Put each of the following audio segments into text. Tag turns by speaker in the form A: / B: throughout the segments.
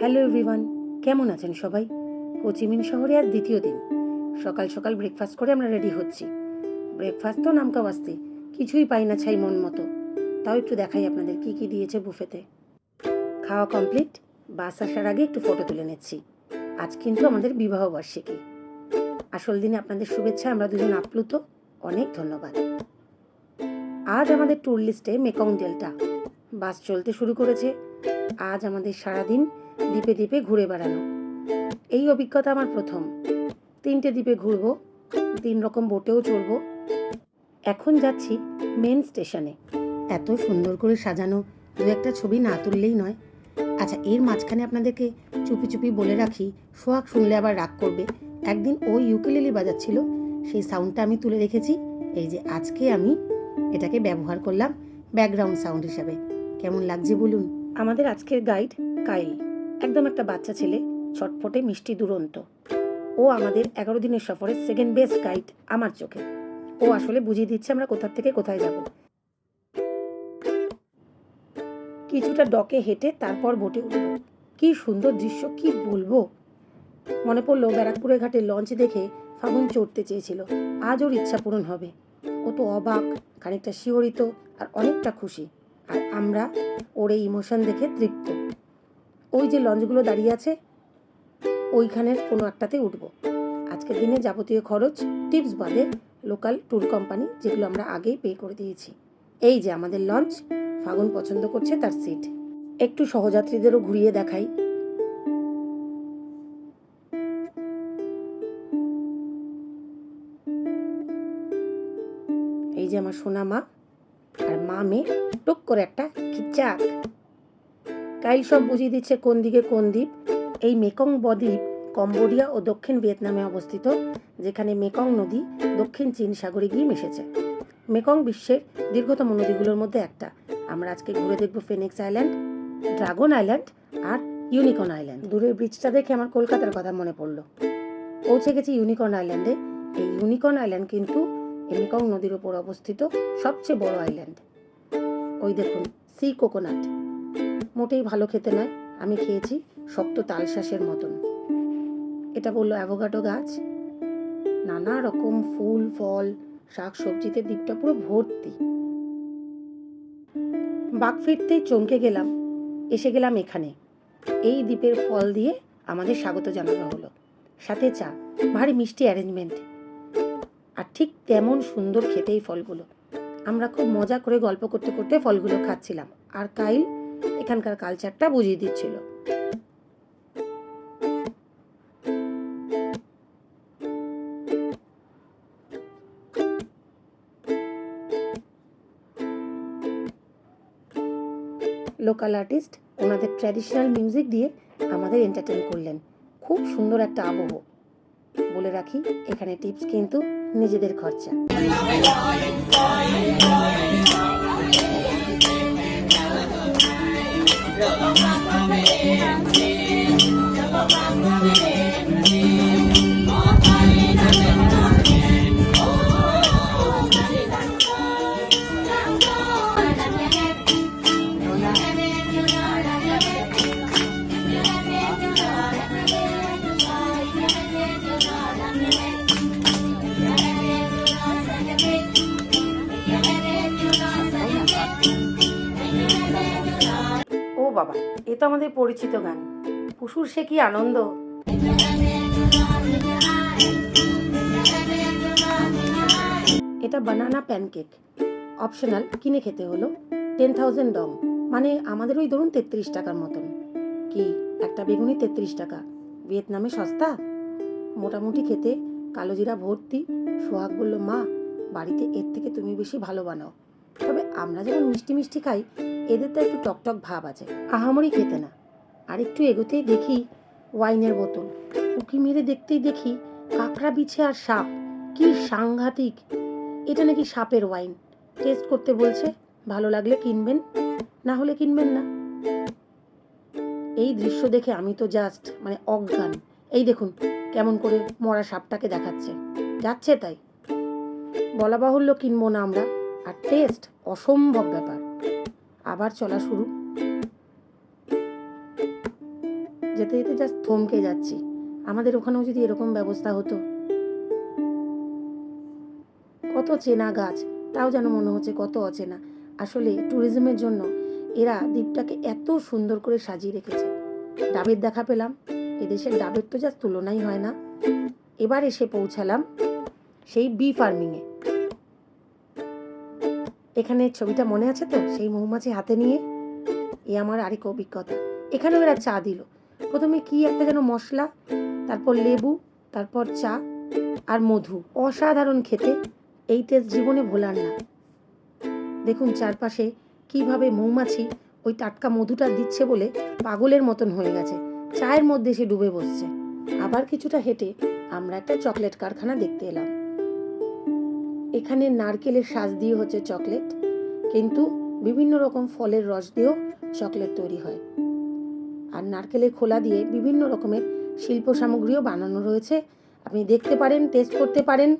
A: Hello everyone, কেমন আছেন সবাই? হোচিমিন শহরে আর দ্বিতীয় দিন। সকাল সকাল ব্রেকফাস্ট করে আমরা রেডি হচ্ছি। ব্রেকফাস্ট তো নামকা বাস্তি কিছুই পাই না ছাই মন মতো। তাও একটু দেখাই আপনাদের কি কি দিয়েছে বুফেতে। খাওয়া কমপ্লিট বাস আসার আগে একটু ফটো তুলে নিচ্ছি। আজ কিন্তু আমাদের বিবাহ বার্ষিকী। আসল দিনে আপনাদের শুভেচ্ছা আমরা দুজন আপ্লুত, অনেক ধন্যবাদ। আজ আমাদের ট্যুর লিস্টে মেকং ডেল্টা বাস চলতে শুরু করেছে। আজ আমাদের সারাদিন দ্বীপে দ্বীপে ঘুরে বেড়ানো। এই অভিজ্ঞতা আমার প্রথম। তিনটে দ্বীপে ঘুরবো, তিন রকম বোটেও চড়বো। এখন যাচ্ছি মেন স্টেশনে। এত সুন্দর করে সাজানো, দু একটা ছবি না তুললেই নয়। আচ্ছা এর মাঝখানে আপনাদেরকে চুপি চুপি বলে রাখি, সোহাগ শুনলে আবার রাগ করবে। একদিন ও ইউকেলেলি বাজাচ্ছিল, সেই সাউন্ডটা আমি তুলে রেখেছি। এই যে আজকে আমি এটাকে ব্যবহার করলাম ব্যাকগ্রাউন্ড সাউন্ড হিসাবে। কেমন লাগছে বলুন? আমাদের আজকের গাইড কাইল। একদম একটা বাচ্চা ছেলে, ছটফটে মিষ্টি দুরন্ত। ও আমাদের এগারো দিনের সফরের সেকেন্ড বেস্ট গাইড আমার চোখে। ও আসলে বুঝিয়ে দিচ্ছে আমরা কোথা থেকে কোথায় যাব। কিছুটা ডকে হেঁটে তারপর বোটে উঠব কি সুন্দর দৃশ্য, কি বলব? মনে পড়ল ব্যারাকপুরের ঘাটে লঞ্চ দেখে ফাগুন চড়তে চেয়েছিল। আজ ওর ইচ্ছা পূরণ হবে। ও তো অবাক, খানিকটা শিহরিত আর অনেকটা খুশি। আর আমরা ওর এই ইমোশন দেখে তৃপ্ত। ওই যে লঞ্চগুলো দাঁড়িয়ে আছে, ওইখানের কোনো একটাতে উঠব। আজকের দিনে যাবতীয় খরচ টিপস বাদে লোকাল ট্যুর কোম্পানি যেগুলো আমরা আগেই পে করে দিয়েছি। এই যে আমাদের লঞ্চ, ফাগুন পছন্দ করছে তার সিট একটু সহযাত্রীদেরও ঘুরিয়ে দেখাই। এই যে আমার সোনা মা আর মা মেয়ে টুক করে একটা খিচাক। কাইল সব বুঝিয়ে দিচ্ছে কোন দিকে কোন দ্বীপ। এই মেকং বদ্বীপ কম্বোডিয়া ও দক্ষিণ ভিয়েতনামে অবস্থিত, যেখানে মেকং নদী দক্ষিণ চীন সাগরে গিয়ে মিশেছে। মেকং বিশ্বের দীর্ঘতম নদীগুলোর মধ্যে একটা। আমরা আজকে ঘুরে দেখব ফিনিক্স আইল্যান্ড, ড্রাগন আইল্যান্ড আর ইউনিকর্ন আইল্যান্ড। দূরের ব্রিজটা দেখে আমার কলকাতার কথা মনে পড়ল। পৌঁছে গেছি ইউনিকর্ন আইল্যান্ডে। এই ইউনিকর্ন আইল্যান্ড কিন্তু এই নদীর ওপর অবস্থিত সবচেয়ে বড় আইল্যান্ড ওই দেখুন সি কোকোনাট মোটেই ভালো খেতে নয়, আমি খেয়েছি শক্ত তালশাঁসের মতন। এটা বলল অ্যাভোগাডো গাছ। নানা রকম ফুল, ফল, শাক সবজিতে দ্বীপটা পুরো ভর্তি। বাঘ ফিরতেই চমকে গেলাম, এসে গেলাম এখানে। এই দ্বীপের ফল দিয়ে আমাদের স্বাগত জানানো হলো। সাথে চা, ভারী মিষ্টি অ্যারেঞ্জমেন্ট আর ঠিক তেমন সুন্দর খেতে এই ফলগুলো। আমরা খুব মজা করে গল্প করতে করতে ফলগুলো খাচ্ছিলাম। আর কাইল এখানকার কালচারটা বুঝিয়ে দিচ্ছিল। লোকাল আর্টিস্ট ওনাদের ট্র্যাডিশনাল মিউজিক দিয়ে আমাদের এন্টারটেন করলেন। খুব সুন্দর একটা আবহ। বলে রাখি এখানে টিপস কিন্তু নিজেদের খরচা। ও এ তো আমাদের পরিচিত গান। পুষুর সে কি আনন্দ? এটা বানানা প্যানকেক অপশনাল কিনে খেতে হলো। টেন থাউজেন্ড ডং মানে আমাদের ওই ধরুন তেত্রিশ টাকার মতন। কি, একটা বেগুনি তেত্রিশ টাকা। ভিয়েতনামে সস্তা? মোটামুটি খেতে কালো জিরা ভর্তি। সোহাগ বলল, মা, বাড়িতে এর থেকে তুমি বেশি ভালো বানাও। তবে আমরা যেমন মিষ্টি মিষ্টি খাই এদের তো একটু টকটক ভাব আছে। আহামরি খেতে না। আর একটু এগোতেই দেখি ওয়াইনের বোতল। উকি মেরে দেখতেই দেখি কাঁকড়া বিছে আর সাপ। কি সাংঘাতিক। এটা নাকি সাপের ওয়াইন। টেস্ট করতে বলছে, ভালো লাগলে কিনবেন, না হলে কিনবেন না। এই দৃশ্য দেখে আমি তো জাস্ট মানে অজ্ঞান। এই দেখুন, কেমন করে মরা সাপটাকে দেখাচ্ছে। যাচ্ছে তাই। বলা বাহুল্য কিনবো না আমরা। আর টেস্ট অসম্ভব ব্যাপার। আবার চলা শুরু। যেতে যেতে জাস্ট থমকে যাচ্ছি। আমাদের ওখানেও যদি এরকম ব্যবস্থা হতো। কত চেনা গাছ, তাও যেন মনে হচ্ছে কত অচেনা। আসলে ট্যুরিজমের জন্য এরা দ্বীপটাকে এত সুন্দর করে সাজিয়ে রেখেছে। ডাবের দেখা পেলাম, এদেশের ডাবের তো যা তুলনাই হয় না। এবার এসে পৌঁছালাম সেই বি ফার্মিংয়ে এখানে ছবিটা মনে আছে তো? সেই মৌমাছি হাতে নিয়ে এ আমার আরেক অভিজ্ঞতা। এখানেও এরা চা দিল। প্রথমে কি একটা যেন মশলা, তারপর লেবু, তারপর চা আর মধু। অসাধারণ খেতে। এই টেস্ট জীবনে ভোলার না। দেখুন চারপাশে কীভাবে মৌমাছি ওই টাটকা মধুটা দিচ্ছে বলে পাগলের মতন হয়ে গেছে। চায়ের মধ্যে সে ডুবে বসছে। আবার কিছুটা হেঁটে আমরা একটা চকলেট কারখানা দেখতে এলাম। এখানে নারকেলের সাজ দিয়ে হচ্ছে চকলেট, কিন্তু বিভিন্ন রকম ফলের রস দিয়েও চকলেট তৈরি হয়। আর নারকেলের খোলা দিয়ে বিভিন্ন রকমের শিল্প সামগ্রীও বানানো রয়েছে। আপনি দেখতে পারেন টেস্ট করতে পারেন,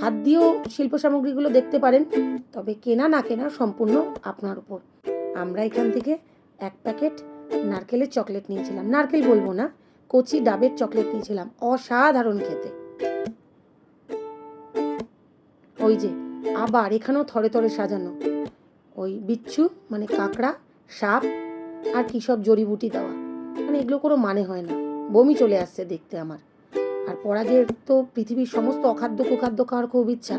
A: হাত দিয়েও শিল্প সামগ্রীগুলো দেখতে পারেন, তবে কেনা না কেনা সম্পূর্ণ আপনার উপর। আমরা এখান থেকে এক প্যাকেট নারকেলের চকলেট নিয়েছিলাম। নারকেল বলব না, কচি ডাবের চকলেট নিয়েছিলাম, অসাধারণ খেতে। ওই যে, আবার এখানেও থরে থরে সাজানো। ওই বিচ্ছু মানে কাঁকড়া, সাপ আর কী সব জড়িবুটি দেওয়া। মানে এগুলো কোনো মানে হয় না। বমি চলে আসছে দেখতে আমার। আর পরাগের তো পৃথিবীর সমস্ত অখাদ্য কুখাদ্য খাওয়ার খুব ইচ্ছা।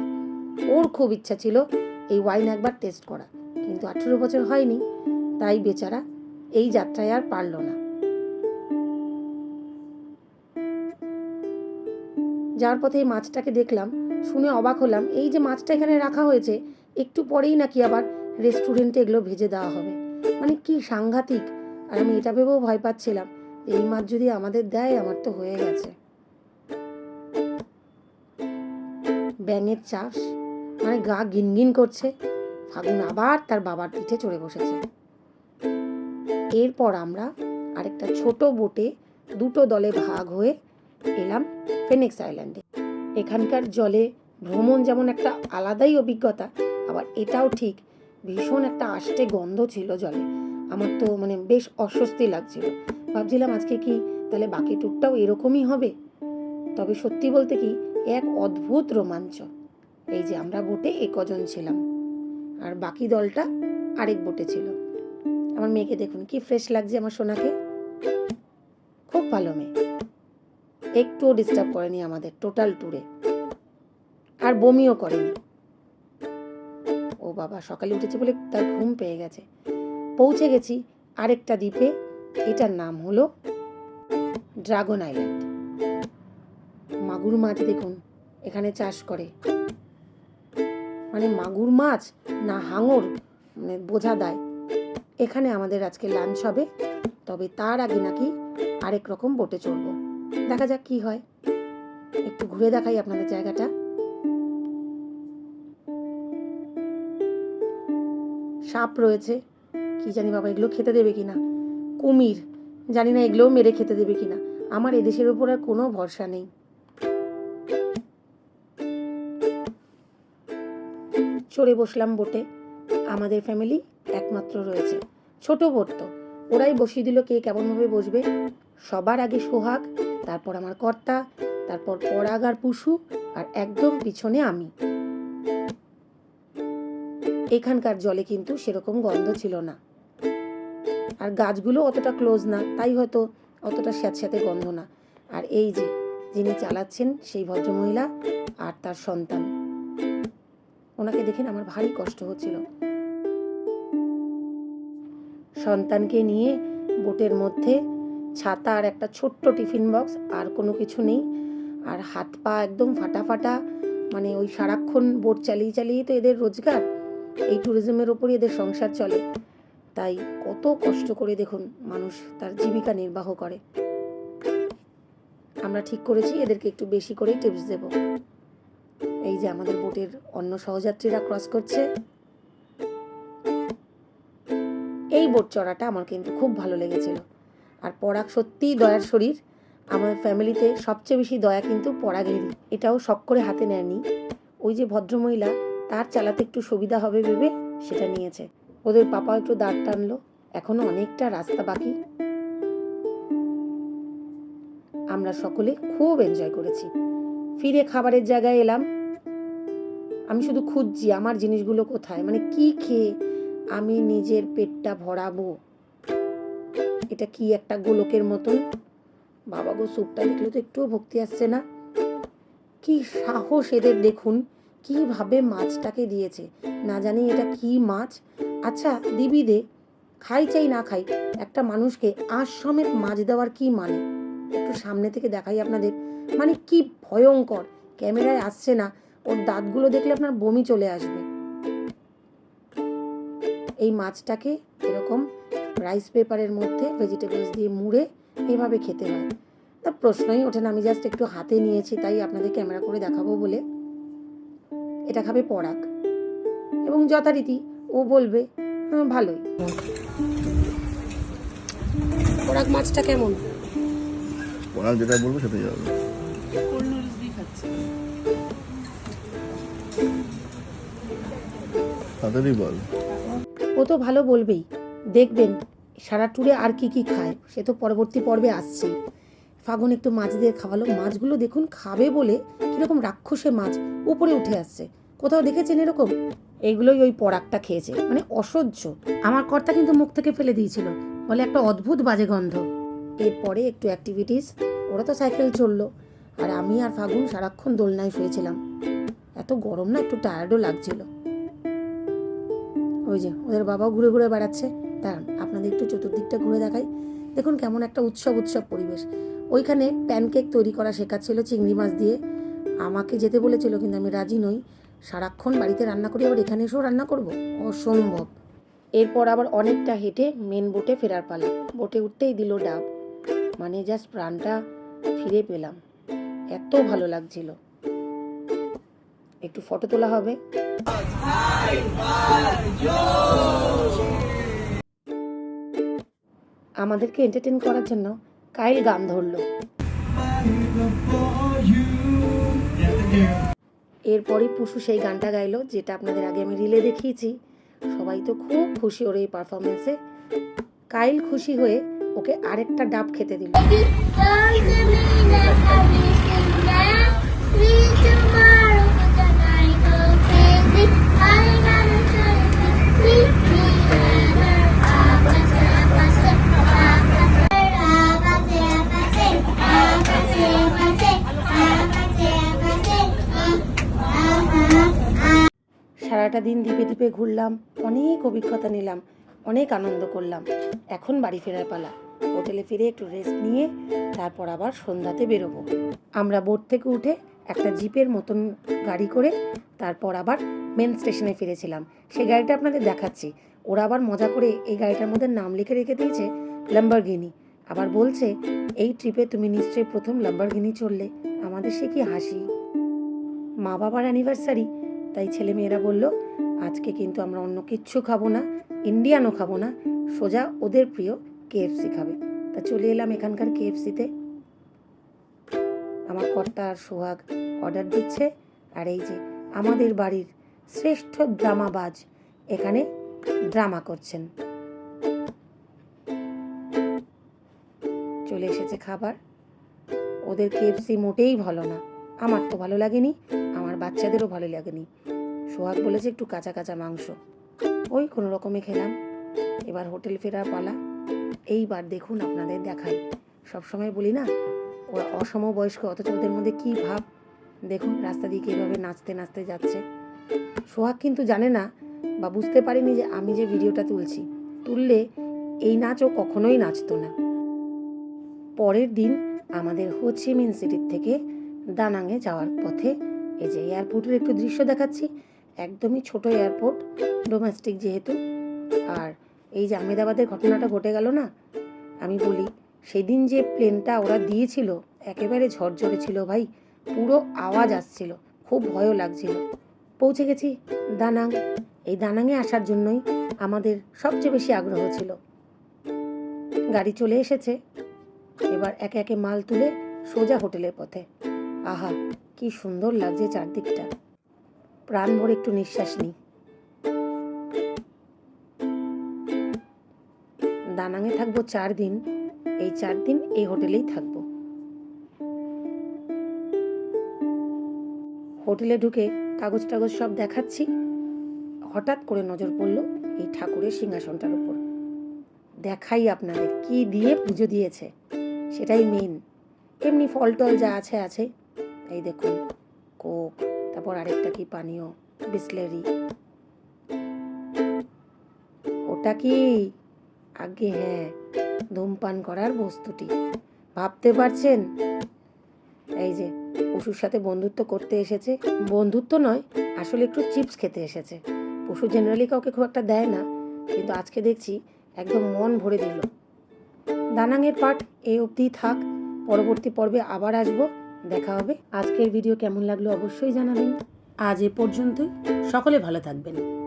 A: ওর খুব ইচ্ছা ছিল এই ওয়াইন একবার টেস্ট করা। কিন্তু আঠেরো বছর হয়নি, তাই বেচারা এই যাত্রায় আর পারল না। যাওয়ার পথে এই মাছটাকে দেখলাম শুনে অবাক হলাম, এই যে মাছটা এখানে রাখা হয়েছে, একটু পরেই নাকি আবার রেস্টুরেন্টে এগুলো ভেজে দেওয়া হবে। মানে কি সাংঘাতিক, আর আমি এটা ভেবেও ভয় পাচ্ছিলাম, এই মাছ যদি আমাদের দেয়, আমার তো হয়ে গেছে। ব্যাঙের চাষ মানে গা গিনগিন করছে, ফাগুন আবার তার বাবার পিঠে চড়ে বসেছে। এরপর আমরা আরেকটা ছোট বোটে দুটো দলে ভাগ হয়ে এলাম ফেনিক্স আইল্যান্ডে এখানকার জলে ভ্রমণ যেমন একটা আলাদাই অভিজ্ঞতা, আবার এটাও ঠিক, ভীষণ একটা আষ্টে গন্ধ ছিল জলে। আমার তো মানে বেশ অস্বস্তি লাগছিল। ভাবছিলাম আজকে কি তাহলে বাকি ট্যুরটাও এরকমই হবে? তবে সত্যি বলতে কি, এক অদ্ভুত রোমাঞ্চ। এই যে আমরা বোটে এ কজন ছিলাম, আর বাকি দলটা আরেক বোটে ছিল। আমার মেয়েকে দেখুন, কি ফ্রেশ লাগছে আমার সোনাকে। খুব ভালো মেয়ে। একটুও ডিস্টার্ব করেনি আমাদের টোটাল ট্যুরে আর বমিও করেনি। ও বাবা, সকালে উঠেছে বলে তার ঘুম পেয়ে গেছে। পৌঁছে গেছি আরেকটা দ্বীপে, এটার নাম হলো ড্রাগন আইল্যান্ড মাগুর মাছ দেখুন, এখানে চাষ করে। মানে মাগুর মাছ না হাঙর মানে বোঝা দেয়। এখানে আমাদের আজকে লাঞ্চ হবে, তবে তার আগে নাকি আরেক রকম বোটে চড়বো। দেখা যাক কি হয়। একটু ঘুরে দেখাই আপনাদের জায়গাটা। সাপ রয়েছে। কি জানি বাবা, এগুলো খেতে দেবে কিনা? কুমির। জানি না, এগুলোও মেরে খেতে দেবে কিনা? আমার এদেশের উপর আর কোনো ভরসা নেই। চড়ে বসলাম বোটে। আমাদের ফ্যামিলি একমাত্র রয়েছে। ছোট বোট তো। ওরাই বসিয়ে দিল কে কেমনভাবে বসবে। সবার আগে সোহাগ তারপর আমার কর্তা, তারপর পরাগ আর পুষু আর একদম পিছনে আমি। এখানকার জলে কিন্তু সেরকম গন্ধ ছিল না। আর গাছগুলো অতটা ক্লোজ না, তাই হয়তো অতটা স্যাঁতস্যাঁতে গন্ধ না। আর এই যে, যিনি চালাচ্ছেন সেই ভদ্রমহিলা আর তার সন্তান। ওনাকে দেখেন আমার ভারী কষ্ট হচ্ছিল। সন্তানকে নিয়ে বোটের মধ্যে ছাতা আর একটা ছোট্ট টিফিন বক্স, আর কোনো কিছু নেই। আর হাত পা একদম ফাটা ফাটা মানে ওই সারাক্ষণ বোট চালিয়ে চালিয়ে তো এদের রোজগার। এই ট্যুরিজমের ওপরই এদের সংসার চলে। তাই কত কষ্ট করে দেখুন মানুষ তার জীবিকা নির্বাহ করে। আমরা ঠিক করেছি, এদেরকে একটু বেশি করেই টিপস দেব। এই যে আমাদের বোটের অন্য সহযাত্রীরা ক্রস করছে। এই বোট চড়াটা আমার কিন্তু খুব ভালো লেগেছিল। আর পরাগ সত্যিই দয়ার শরীর। আমার ফ্যামিলিতে সবচেয়ে বেশি দয়া কিন্তু পরাগেরই। এটাও শখ করে হাতে নেয়নি। ওই যে ভদ্রমহিলা, তার চালাতে একটু সুবিধা হবে ভেবে সেটা নিয়েছে। ওদের পাপাও একটু দাঁড় টানলো। এখনও অনেকটা রাস্তা বাকি। আমরা সকলে খুব এনজয় করেছি। ফিরে খাবারের জায়গায় এলাম। আমি শুধু খুঁজছি আমার জিনিসগুলো কোথায়? মানে কি খেয়ে আমি নিজের পেটটা ভরাবো? এটা কি একটা গোলকের মতন? বাবা গো, স্যুপটা দেখলে তো একটুও ভক্তি আসছে না। কি সাহস এদের দেখুন, কীভাবে মাছটাকে দিয়েছে। না জানি এটা কি মাছ। আচ্ছা দিবি দে। খাই চাই না খাই, একটা মানুষকে আজ সমেত মাছ দেওয়ার কি মানে? একটু সামনে থেকে দেখাই আপনাদের। মানে কি ভয়ঙ্কর, ক্যামেরায় আসছে না। ওর দাঁতগুলো দেখলে আপনার বমি চলে আসবে। এই মাছটাকে এরকম রাইস পেপারের মধ্যে ভেজিটেবলস দিয়ে মুড়ে এভাবে খেতে হয়। তা প্রশ্নই ওঠে না আমি জাস্ট একটু হাতে নিয়েছি তাই আপনাদের ক্যামেরা করে দেখাবো বলে। এটা খাবে পরাগ। এবং যথারীতি ও বলবে "হ্যাঁ, ভালোই। পরাগ মাছটা কেমন?
B: ওরা যেটা বলব সেটাই হবে। তাড়াতাড়ি বল।
A: ও তো ভালো বলবেই। দেখবেন সারা ট্যুরে আর কি কি খায়? সে তো পরবর্তী পর্বে আসছেই। ফাগুন একটু মাছ দিয়ে খাওয়ালো। মাছগুলো দেখুন খাবে বলে কীরকম রাক্ষসে মাছ উপরে উঠে আসছে। কোথাও দেখেছেন এরকম? এইগুলোই ওই পরাগটা খেয়েছে। মানে অসহ্য। আমার কর্তা কিন্তু মুখ থেকে ফেলে দিয়েছিল। বলে একটা অদ্ভুত বাজে গন্ধ। এরপরে একটু অ্যাক্টিভিটিস ওরা তো সাইকেল চলল। আর আমি আর ফাগুন সারাক্ষণ দোলনায় শুয়েছিলাম। এত গরম না, একটু টায়ার্ডও লাগছিল। ওই যে, ওদের বাবাও ঘুরে ঘুরে বেড়াচ্ছে। দাঁড়ান, আপনাদের একটু চতুর্দিকটা ঘুরে দেখাই। দেখুন কেমন একটা উৎসব উৎসব পরিবেশ। ওইখানে প্যানকেক তৈরি করা শেখাচ্ছিল চিংড়ি মাছ দিয়ে। আমাকে যেতে বলেছিল, কিন্তু আমি রাজি নই। সারাক্ষণ বাড়িতে রান্না করি, আবার এখানে এসেও রান্না করব? অসম্ভব। এরপর আবার অনেকটা হেঁটে মেন বোটে ফেরার পালা। বোটে উঠতেই দিল ডাব। মানে জাস্ট প্রাণটা ফিরে পেলাম। এত ভালো লাগছিল। একটু ফটো তোলা হবে। আমাদেরকে এন্টারটেন করার জন্য কাইল গান ধরলো। এরপরই পুষু সেই গানটা গাইলো, যেটা আপনাদের আগে আমি রিলে দেখিয়েছি। সবাই তো খুব খুশি ওর এই পারফরমেন্সে কাইল খুশি হয়ে ওকে আরেকটা ডাব খেতে দিল। সারাটা দিন দ্বীপে দ্বীপে ঘুরলাম, অনেক অভিজ্ঞতা নিলাম, অনেক আনন্দ করলাম। এখন বাড়ি ফেরার পালা। হোটেলে ফিরে একটু রেস্ট নিয়ে তারপর আবার সন্ধ্যাতে বেরোবো। আমরা বোট থেকে উঠে একটা জিপের মতন গাড়ি করে তারপর আবার মেন স্টেশনে ফিরেছিলাম। সেই গাড়িটা আপনাদের দেখাচ্ছি। ওরা আবার মজা করে এই গাড়িটার মধ্যে নাম লিখে রেখে দিয়েছে লাম্বারগিনি আবার বলছে, এই ট্রিপে তুমি নিশ্চয়ই প্রথম লাম্বারগিনি চললে আমাদের সে কি হাসি? মা বাবার অ্যানিভার্সারি তাই ছেলে মেয়েরা বলল, আজকে কিন্তু আমরা অন্য কিচ্ছু খাব না, ইন্ডিয়ানও খাব না, সোজা ওদের প্রিয় কেএফসি খাবে। তা চলে এলাম এখানকার কেএফসিতে আমার কর্তা আর সোহাগ অর্ডার দিচ্ছে, আর এই যে আমাদের বাড়ির শ্রেষ্ঠ ড্রামাবাজ এখানে ড্রামা করছেন। চলে এসেছে খাবার। ওদের কেএফসি মোটেই ভালো না, আমার তো ভালো লাগেনি আমার বাচ্চাদেরও ভালো লাগেনি। সোহাগ বলেছে একটু কাঁচা কাঁচা মাংস। ওই কোনো রকমে খেলাম। এবার হোটেল ফেরার পালা। এইবার দেখুন আপনাদের দেখাই। সবসময় বলি না, ওরা অসমবয়স্ক, অথচ ওদের মধ্যে কী ভাব? দেখুন রাস্তা দিয়ে কীভাবে নাচতে নাচতে যাচ্ছে। সোহাগ কিন্তু জানে না বা বুঝতে পারিনি যে আমি যে ভিডিওটা তুলছি। তুললে এই নাচ ও কখনোই নাচতো না। পরের দিন আমাদের হোচিমিন সিটির থেকে দানাঙে যাওয়ার পথে এই যে এয়ারপোর্টের একটু দৃশ্য দেখাচ্ছি। একদমই ছোট এয়ারপোর্ট ডোমেস্টিক যেহেতু। আর এই যে আহমেদাবাদের ঘটনাটা ঘটে গেল না, আমি বলি সেদিন যে প্লেনটা ওরা দিয়েছিল, একেবারে ঝরঝরে ছিল ভাই, পুরো আওয়াজ আসছিল, খুব ভয়ও লাগছিল। পৌঁছে গেছি দানাং। এই দানাঙে আসার জন্যই আমাদের সবচেয়ে বেশি আগ্রহ ছিল। গাড়ি চলে এসেছে। এবার একে একে মাল তুলে সোজা হোটেলের পথে। আহা কি সুন্দর লাগছে চারদিকটা। প্রাণ ভরে একটু নিঃশ্বাস নিই। দানাঙে থাকব চার দিন। এই চার দিন এই হোটেলেই থাকব। হোটেলে ঢুকে কাগজ টাগজ সব দেখাচ্ছি। হঠাৎ করে নজর পড়ল এই ঠাকুরের সিংহাসনটার উপর। দেখাই আপনাদের কি দিয়ে পুজো দিয়েছে, সেটাই মেন এমনি ফল টল যা আছে আছে। এই দেখুন, কোক, তারপর আরেকটা কি পানীয়? বিসলেরি। ওটা কি? আগে হ্যাঁ ধূমপান করার বস্তুটি। ভাবতে পারছেন? এই যে, পশুর সাথে বন্ধুত্ব করতে এসেছে। বন্ধুত্ব নয়, আসলে একটু চিপস খেতে এসেছে। পশু জেনারেলি কাউকে খুব একটা দেয় না, কিন্তু আজকে দেখছি একদম মন ভরে দিল। দানাঙের পাঠ এই অবধি থাক, পরবর্তী পর্বে আবার আসব। দেখা হবে। আজকের ভিডিও কেমন লাগল অবশ্যই জানাবেন। আজ এ পর্যন্তই। সকলে ভালো থাকবেন।